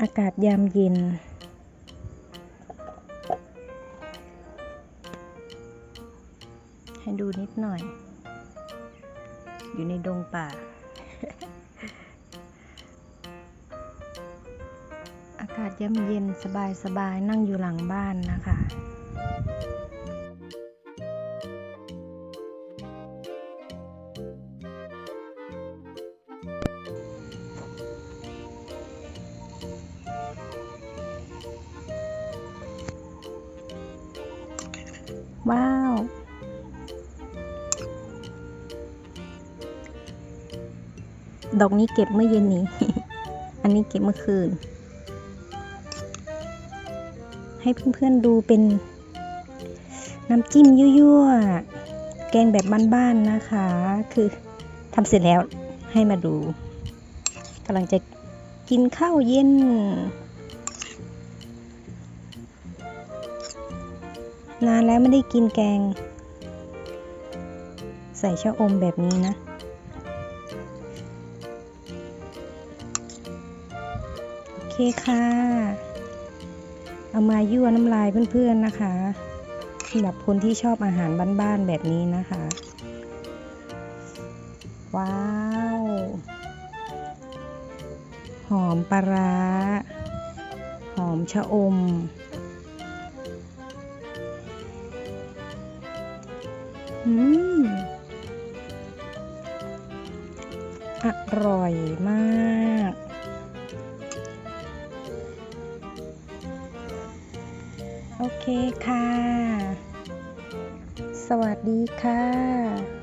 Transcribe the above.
อากาศยามเย็น ให้ดูนิดหน่อย อยู่ในดงป่า อากาศยามเย็นสบายสบายๆนั่งอยู่หลังบ้านนะคะ ว้าว ดอกนี้เก็บเมื่อเย็นนี้ อันนี้เก็บเมื่อคืน ให้เพื่อนๆดูเป็นน้ำจิ้มยั่วๆ แกงแบบบ้านๆนะคะ คือทำเสร็จแล้วให้มาดูกำลังจะกินข้าวเย็น นานแล้วไม่ได้กินแกง ใส่ชะอมแบบนี้นะโอเคค่ะ เอามายั่วน้ำลายเพื่อนๆนะคะสำหรับคนที่ชอบอาหารบ้านๆแบบนี้นะคะ ว้าว หอมปลาร้า หอมชะอม อืม อร่อยมากโอเคค่ะ สวัสดีค่ะ